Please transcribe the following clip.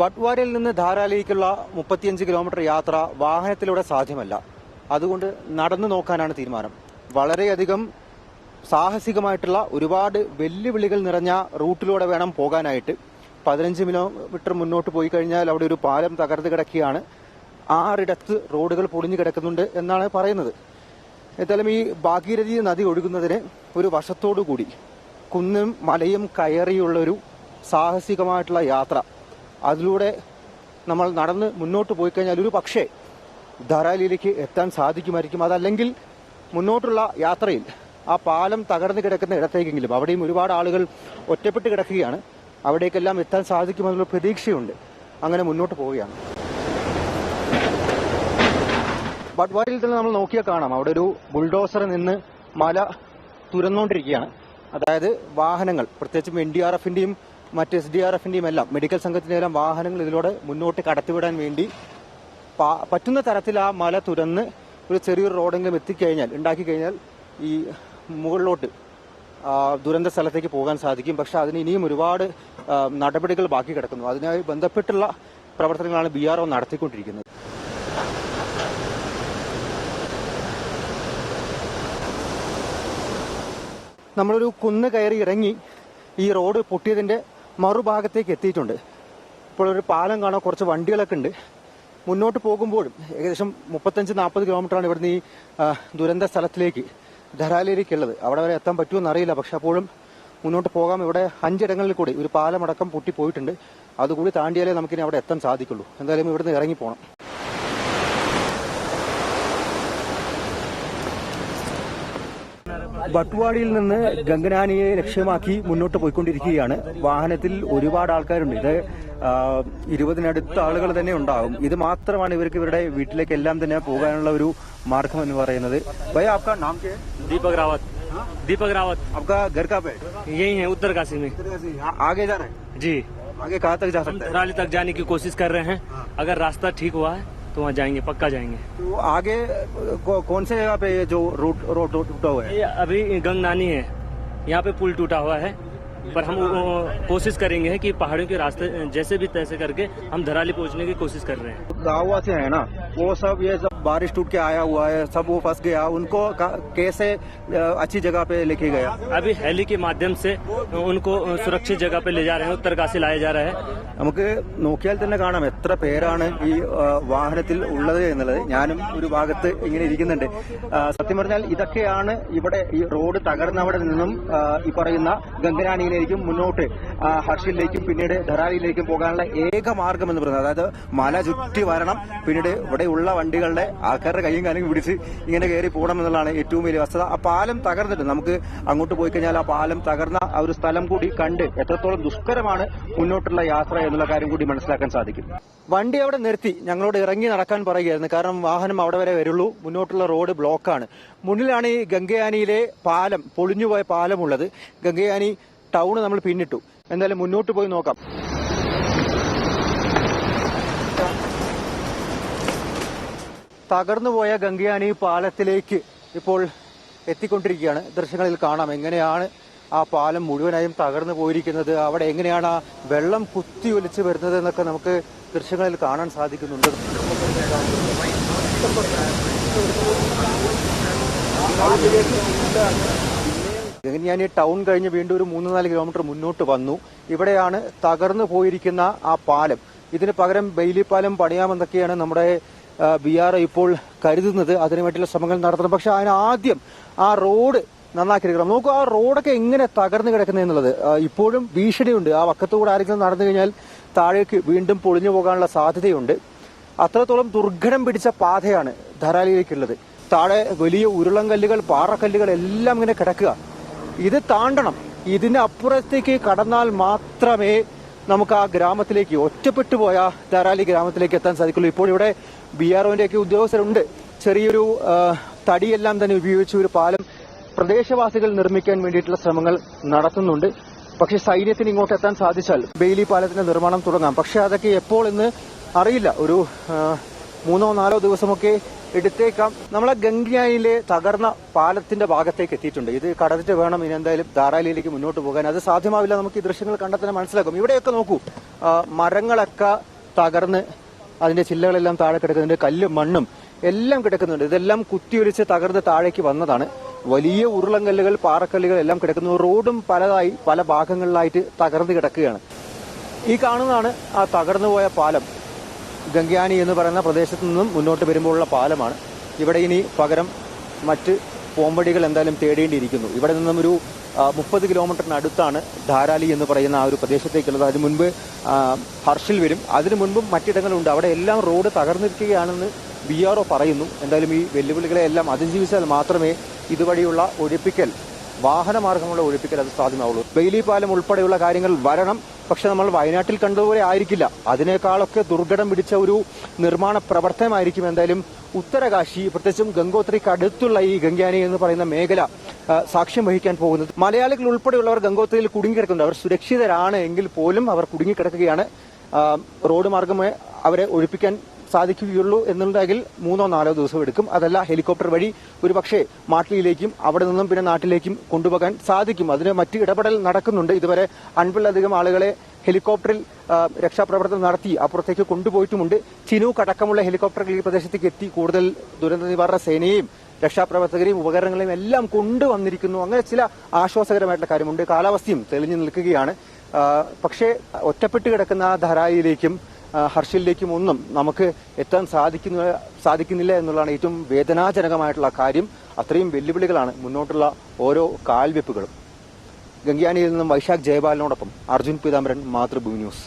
ബട്ട്വാരയിൽ നിന്ന് ധാരാലയിലേക്കുള്ള മുപ്പത്തിയഞ്ച് കിലോമീറ്റർ യാത്ര വാഹനത്തിലൂടെ സാധ്യമല്ല. അതുകൊണ്ട് നടന്നു നോക്കാനാണ് തീരുമാനം. വളരെയധികം സാഹസികമായിട്ടുള്ള ഒരുപാട് വെല്ലുവിളികൾ നിറഞ്ഞ റൂട്ടിലൂടെ വേണം പോകാനായിട്ട്. പതിനഞ്ച് കിലോമീറ്റർ മുന്നോട്ട് പോയി കഴിഞ്ഞാൽ അവിടെ ഒരു പാലം തകർന്നു കിടക്കുകയാണ്. ആറിടത്ത് റോഡുകൾ പൊളിഞ്ഞു കിടക്കുന്നുണ്ട് എന്നാണ് പറയുന്നത്. എന്തായാലും ഈ ഭാഗീരഥി നദി ഒഴുകുന്നതിന് ഒരു വശത്തോടു കൂടി കുന്നും മലയും കയറിയുള്ളൊരു സാഹസികമായിട്ടുള്ള യാത്ര അതിലൂടെ നമ്മൾ നടന്ന് മുന്നോട്ട് പോയി കഴിഞ്ഞാൽ ഒരു പക്ഷേ ധാരാലിയിലേക്ക് എത്താൻ സാധിക്കുമായിരിക്കും. അതല്ലെങ്കിൽ മുന്നോട്ടുള്ള യാത്രയിൽ ആ പാലം തകർന്നു കിടക്കുന്ന ഇടത്തേക്കെങ്കിലും അവിടെയും ഒരുപാട് ആളുകൾ ഒറ്റപ്പെട്ട് കിടക്കുകയാണ്. അവിടേക്കെല്ലാം എത്താൻ സാധിക്കുമെന്നുള്ള പ്രതീക്ഷയുണ്ട്. അങ്ങനെ മുന്നോട്ട് പോവുകയാണ്. ബഡ്വാരിയിൽ തന്നെ നമ്മൾ നോക്കിയാൽ കാണാം. അവിടെ ഒരു ബുൾഡോസർ നിന്ന് മല തുരന്നുകൊണ്ടിരിക്കുകയാണ്. അതായത് വാഹനങ്ങൾ പ്രത്യേകിച്ചും എൻ ഡി ആർ എഫിന്റെയും മറ്റ് എസ് ഡി ആർ എഫിന്റെയും എല്ലാം മെഡിക്കൽ സംഘത്തിന്റെ എല്ലാം വാഹനങ്ങൾ ഇതിലൂടെ മുന്നോട്ട് കടത്തിവിടാൻ വേണ്ടി പറ്റുന്ന തരത്തിൽ ആ മല തുരന്ന് ഒരു ചെറിയൊരു റോഡെങ്കിലും എത്തിക്കഴിഞ്ഞാൽ ഉണ്ടാക്കി കഴിഞ്ഞാൽ ഈ മുകളിലോട്ട് ദുരന്ത സ്ഥലത്തേക്ക് പോകാൻ സാധിക്കും. പക്ഷെ അതിന് ഇനിയും ഒരുപാട് നടപടികൾ ബാക്കി കിടക്കുന്നു. അതിനായി ബന്ധപ്പെട്ടുള്ള പ്രവർത്തനങ്ങളാണ് ബി ആർ ഒ നടത്തിക്കൊണ്ടിരിക്കുന്നത്. നമ്മളൊരു കുന്ന് കയറി ഇറങ്ങി ഈ റോഡ് പൊട്ടിയതിന്റെ മറുഭാഗത്തേക്ക് എത്തിയിട്ടുണ്ട്. ഇപ്പോൾ ഒരു പാലം കാണാൻ കുറച്ച് വണ്ടികളൊക്കെ ഉണ്ട്. മുന്നോട്ട് പോകുമ്പോഴും ഏകദേശം മുപ്പത്തഞ്ച് നാൽപ്പത് കിലോമീറ്ററാണ് ഇവിടുന്ന് ഈ ദുരന്ത സ്ഥലത്തിലേക്ക് ധരാലിലേക്കുള്ളത് അവിടെ വരെ എത്താൻ പറ്റുമെന്ന് അറിയില്ല. പക്ഷെ അപ്പോഴും മുന്നോട്ട് പോകാം. ഇവിടെ അഞ്ചിടങ്ങളിൽ കൂടി ഒരു പാലമടക്കം പൊട്ടി പോയിട്ടുണ്ട് അതുകൂടി താണ്ടിയാലേ നമുക്കിനി അവിടെ എത്താൻ സാധിക്കുള്ളൂ. എന്തായാലും ഇവിടുന്ന് ഇറങ്ങി പോകണം ബട്ട്വാടിയിൽ നിന്ന് ഗംഗനാനിയെ ലക്ഷ്യമാക്കി മുന്നോട്ട് പോയിക്കൊണ്ടിരിക്കുകയാണ് വാഹനത്തിൽ ഒരുപാട് ആൾക്കാരുണ്ട് ഇത് ആ, ഇരുപതിനടുത്ത ആളുകൾ തന്നെ ഉണ്ടാകും ഇത് മാത്രമാണ് ഇവർക്ക് ഇവരുടെ വീട്ടിലേക്ക് എല്ലാം തന്നെ പോകാനുള്ള ഒരു മാർഗം എന്ന് പറയുന്നത് ഭയ ആപ്കാ നാം കേ दीपक रावत दीपक रावत आपका घर कहाँ पे यही है उत्तरकाशी में है आगे जा रहे हैं जी आगे कहाँ तक जा हम सकते हैं थराली तक जाने की कोशिश कर रहे हैं अगर रास्ता ठीक हुआ है तो वहाँ जाएँगे पक्का जाएँगे। तो आगे कौ, कौन से जगह पे ये जो रोड रोड टूटा हुआ है? ये अभी गंगनानी है। यहाँ पे पुल टूटा हुआ है पर हम कोशिश करेंगे कि पहाड़ियों के रास्ते जैसे भी तैसे करके हम धराली पहुँचने की कोशिश कर रहे हैं। गाँव वासी है ना? वो सब ये सब बारिश टूट के आया हुआ है सब वो फंस गया उनको का- कैसे अ, अच्छी जगह पे लेके गया अभी हेली के माध्यम से उनको सुरक्षित जगह पे ले जा रहे हैं उत्तरकाशी लाया जा रहा है നമുക്ക് നോക്കിയാൽ തന്നെ കാണാം എത്ര പേരാണ് ഈ ആ, വാഹനത്തിൽ ഉള്ളത് എന്നുള്ളത് ഞാനും ഒരു ഭാഗത്ത് ഇങ്ങനെ ഇരിക്കുന്നുണ്ട് ആ, സത്യം പറഞ്ഞാൽ ഇതൊക്കെയാണ് ഇവിടെ ഈ റോഡ് തകർന്നവിടെ നിന്നും ആ, ഈ പറയുന്ന ഗംഗനാനിയിലേക്കും മുന്നോട്ട് ആ, ഹർഷിലേക്കും പിന്നീട് ധരാലിയിലേക്കും പോകാനുള്ള ഏക മാർഗം എന്ന് പറയുന്നത് അതായത് മല ചുറ്റി വരണം പിന്നീട് ഇവിടെയുള്ള വണ്ടികളുടെ ആൾക്കാരുടെ കൈയും കാലും പിടിച്ച് ഇങ്ങനെ കയറി പോകണം എന്നുള്ളതാണ് ഏറ്റവും വലിയ വസ്തുത. ആ പാലം തകർന്നിട്ട് നമുക്ക് അങ്ങോട്ട് പോയി കഴിഞ്ഞാൽ ആ പാലം തകർന്ന ആ ഒരു സ്ഥലം കൂടി കണ്ട് എത്രത്തോളം ദുഷ്കരമാണ് മുന്നോട്ടുള്ള യാത്ര എന്നുള്ള കാര്യം കൂടി മനസ്സിലാക്കാൻ സാധിക്കും. വണ്ടി അവിടെ നിർത്തി. ഞങ്ങളോട് ഇറങ്ങി നടക്കാൻ പറയുകയായിരുന്നു. കാരണം വാഹനം അവിടെ വരെ വരുള്ളൂ. മുന്നോട്ടുള്ള റോഡ് ബ്ലോക്കാണ് മുന്നിലാണ് ഈ ഗംഗയാനിയിലെ പാലം പൊളിഞ്ഞുപോയ പാലമുള്ളത് ഗംഗയാനി ടൗൺ നമ്മൾ പിന്നിട്ടു. എന്തായാലും മുന്നോട്ട് പോയി നോക്കാം. തകർന്നുപോയ ഗംഗയാനി പാലത്തിലേക്ക് ഇപ്പോൾ എത്തിക്കൊണ്ടിരിക്കുകയാണ്. ദൃശ്യങ്ങളിൽ കാണാം എങ്ങനെയാണ് ആ പാലം മുഴുവനായും തകർന്നു പോയിരിക്കുന്നത്. അവിടെ എങ്ങനെയാണ് ആ വെള്ളം കുത്തി ഒലിച്ച് വരുന്നത് എന്നൊക്കെ നമുക്ക് ദൃശ്യങ്ങളിൽ കാണാൻ സാധിക്കുന്നുണ്ട്. ഞാൻ ഈ ടൗൺ കഴിഞ്ഞ് വീണ്ടും ഒരു മൂന്ന് നാല് കിലോമീറ്റർ മുന്നോട്ട് വന്നു. ഇവിടെയാണ് തകർന്നു പോയിരിക്കുന്ന ആ പാലം. ഇതിന് പകരം ബെയിലി പാലം പണിയാമെന്നൊക്കെയാണ് നമ്മുടെ ബി ആർ ഇപ്പോൾ കരുതുന്നത് അതിനുവേണ്ടിയുള്ള ശ്രമങ്ങൾ നടത്തണം. പക്ഷെ അതിന് ആദ്യം ആ റോഡ് നന്നാക്കിയെടുക്കണം നോക്കൂ ആ റോഡൊക്കെ എങ്ങനെ തകർന്നു കിടക്കുന്നത് എന്നുള്ളത്. ഇപ്പോഴും ഭീഷണിയുണ്ട്. ആ വക്കത്തുകൂടെ ആരെങ്കിലും നടന്നു കഴിഞ്ഞാൽ താഴേക്ക് വീണ്ടും പൊളിഞ്ഞു പോകാനുള്ള സാധ്യതയുണ്ട്. അത്രത്തോളം ദുർഘടം പിടിച്ച പാതയാണ് ധരാലിയിലേക്കുള്ളത്. താഴെ വലിയ ഉരുളങ്കല്ലുകൾ പാറക്കല്ലുകൾ എല്ലാം ഇങ്ങനെ കിടക്കുക. ഇത് താണ്ടണം. ഇതിന് അപ്പുറത്തേക്ക് കടന്നാൽ മാത്രമേ നമുക്ക് ആ ഗ്രാമത്തിലേക്ക് ഒറ്റപ്പെട്ടു പോയ ധാരാലി ഗ്രാമത്തിലേക്ക് എത്താൻ സാധിക്കുള്ളൂ. ഇപ്പോൾ ഇവിടെ ബി ആർ ഒക്കെ ഉദ്യോഗസ്ഥരുണ്ട്. ചെറിയൊരു തടിയെല്ലാം തന്നെ ഉപയോഗിച്ച് ഒരു പാലം പ്രദേശവാസികൾ നിർമ്മിക്കാൻ വേണ്ടിയിട്ടുള്ള ശ്രമങ്ങൾ നടത്തുന്നുണ്ട്. പക്ഷെ സൈന്യത്തിന് ഇങ്ങോട്ട് എത്താൻ സാധിച്ചാൽ ബെയിലി പാലത്തിന്റെ നിർമ്മാണം തുടങ്ങാം. പക്ഷെ അതൊക്കെ എപ്പോൾ എന്ന് അറിയില്ല. ഒരു മൂന്നോ നാലോ ദിവസമൊക്കെ എടുത്തേക്കാം. നമ്മളെ ഗംഗയായിലെ തകർന്ന പാലത്തിന്റെ ഭാഗത്തേക്ക് എത്തിയിട്ടുണ്ട്. ഇത് കടന്നിട്ട് വേണം ഇനി എന്തായാലും ധാരാലിയിലേക്ക് മുന്നോട്ട് പോകാൻ. അത് സാധ്യമാവില്ല. നമുക്ക് ഈ ദൃശ്യങ്ങൾ കണ്ടാൽ മനസ്സിലാക്കും ഇവിടെയൊക്കെ നോക്കൂ. മരങ്ങളൊക്കെ തകർന്ന് അതിന്റെ ചില്ലകളെല്ലാം താഴെ കിടക്കുന്നുണ്ട് കല്ലും മണ്ണും എല്ലാം കിടക്കുന്നുണ്ട്. ഇതെല്ലാം കുത്തിയൊലിച്ച് തകർന്ന് താഴേക്ക് വന്നതാണ്. വലിയ ഉരുളങ്കല്ലുകൾ പാറക്കല്ലുകൾ എല്ലാം കിടക്കുന്നു റോഡും പലതായി പല ഭാഗങ്ങളിലായിട്ട് തകർന്ന് കിടക്കുകയാണ്. ഈ കാണുന്നതാണ് ആ തകർന്നുപോയ പാലം. ഗംഗ്യാനി എന്ന് പറയുന്ന പ്രദേശത്തു നിന്നും മുന്നോട്ട് വരുമ്പോഴുള്ള പാലമാണ്. ഇവിടെ ഇനി പകരം മറ്റ് പോംവടികൾ എന്തായാലും തേടേണ്ടിയിരിക്കുന്നു. ഇവിടെ നിന്നും ഒരു മുപ്പത് കിലോമീറ്ററിനടുത്താണ് ധാരാലി എന്ന് പറയുന്ന ആ ഒരു പ്രദേശത്തേക്കുള്ളത്. അതിന് മുൻപ് ഹർഷിൽ വരും. അതിനു മുൻപും മറ്റിടങ്ങളുണ്ട്. അവിടെ എല്ലാം റോഡ് തകർന്നിരിക്കുകയാണെന്ന് ബി ആർ ഒ പറയുന്നു. എന്തായാലും ഈ വെല്ലുവിളികളെ എല്ലാം അതിജീവിച്ചാൽ മാത്രമേ ഇതുവഴിയുള്ള ഒഴിപ്പിക്കൽ വാഹനമാർഗമുള്ള ഒഴിപ്പിക്കൽ അത് സാധ്യമാവുള്ളൂ. ബെയിലി പാലം ഉൾപ്പെടെയുള്ള കാര്യങ്ങൾ വരണം. പക്ഷെ നമ്മൾ വയനാട്ടിൽ കണ്ടതുപോലെ ആയിരിക്കില്ല. അതിനേക്കാളൊക്കെ ദുർഘടം പിടിച്ച ഒരു നിർമ്മാണ പ്രവർത്തനമായിരിക്കും എന്തായാലും ഉത്തരകാശി പ്രത്യേകിച്ചും ഗംഗോത്രിക്ക് അടുത്തുള്ള ഈ ഗംഗ്യാനി എന്ന് പറയുന്ന മേഖല സാക്ഷ്യം വഹിക്കാൻ പോകുന്നത്. മലയാളികൾ ഉൾപ്പെടെയുള്ളവർ ഗംഗോത്രിയിൽ കുടുങ്ങിക്കിടക്കുന്നുണ്ട്. അവർ സുരക്ഷിതരാണ് എങ്കിൽ പോലും അവർ കുടുങ്ങിക്കിടക്കുകയാണ്. റോഡ് മാർഗമേ അവരെ ഒഴിപ്പിക്കാൻ സാധിക്കുകയുള്ളൂ എന്നുണ്ടെങ്കിൽ മൂന്നോ നാലോ ദിവസം എടുക്കും. അതല്ല ഹെലികോപ്റ്റർ വഴി ഒരുപക്ഷെ മാട്ടിലേക്കും അവിടെ നിന്നും പിന്നെ നാട്ടിലേക്കും കൊണ്ടുപോകാൻ സാധിക്കും. അതിന് മറ്റ് ഇടപെടൽ നടക്കുന്നുണ്ട്. ഇതുവരെ അൻപതിലധികം ആളുകളെ ഹെലികോപ്റ്ററിൽ രക്ഷാപ്രവർത്തനം നടത്തി അപ്പുറത്തേക്ക് കൊണ്ടുപോയിട്ടുമുണ്ട്. ചിനു അടക്കമുള്ള ഹെലികോപ്റ്ററുകൾ ഈ പ്രദേശത്തേക്ക് എത്തി. കൂടുതൽ ദുരന്ത നിവാരണ സേനയെയും രക്ഷാപ്രവർത്തകരെയും ഉപകരണങ്ങളെയും എല്ലാം കൊണ്ടുവന്നിരിക്കുന്നു. അങ്ങനെ ചില ആശ്വാസകരമായിട്ടുള്ള കാര്യമുണ്ട്. കാലാവസ്ഥയും തെളിഞ്ഞു നിൽക്കുകയാണ്. പക്ഷേ ഒറ്റപ്പെട്ട് കിടക്കുന്ന ആ ധരായിലേക്കും ഹർഷിലേക്കും ഒന്നും നമുക്ക് എത്താൻ സാധിക്കുന്ന സാധിക്കുന്നില്ല എന്നുള്ളതാണ് ഏറ്റവും വേദനാജനകമായിട്ടുള്ള കാര്യം. അത്രയും വെല്ലുവിളികളാണ് മുന്നോട്ടുള്ള ഓരോ കാൽവെപ്പുകളും. ഗംഗ്യാനിയിൽ നിന്നും വൈശാഖ് ജയപാലിനോടൊപ്പം അർജുൻ പീതാംബരൻ മാതൃഭൂമി ന്യൂസ്.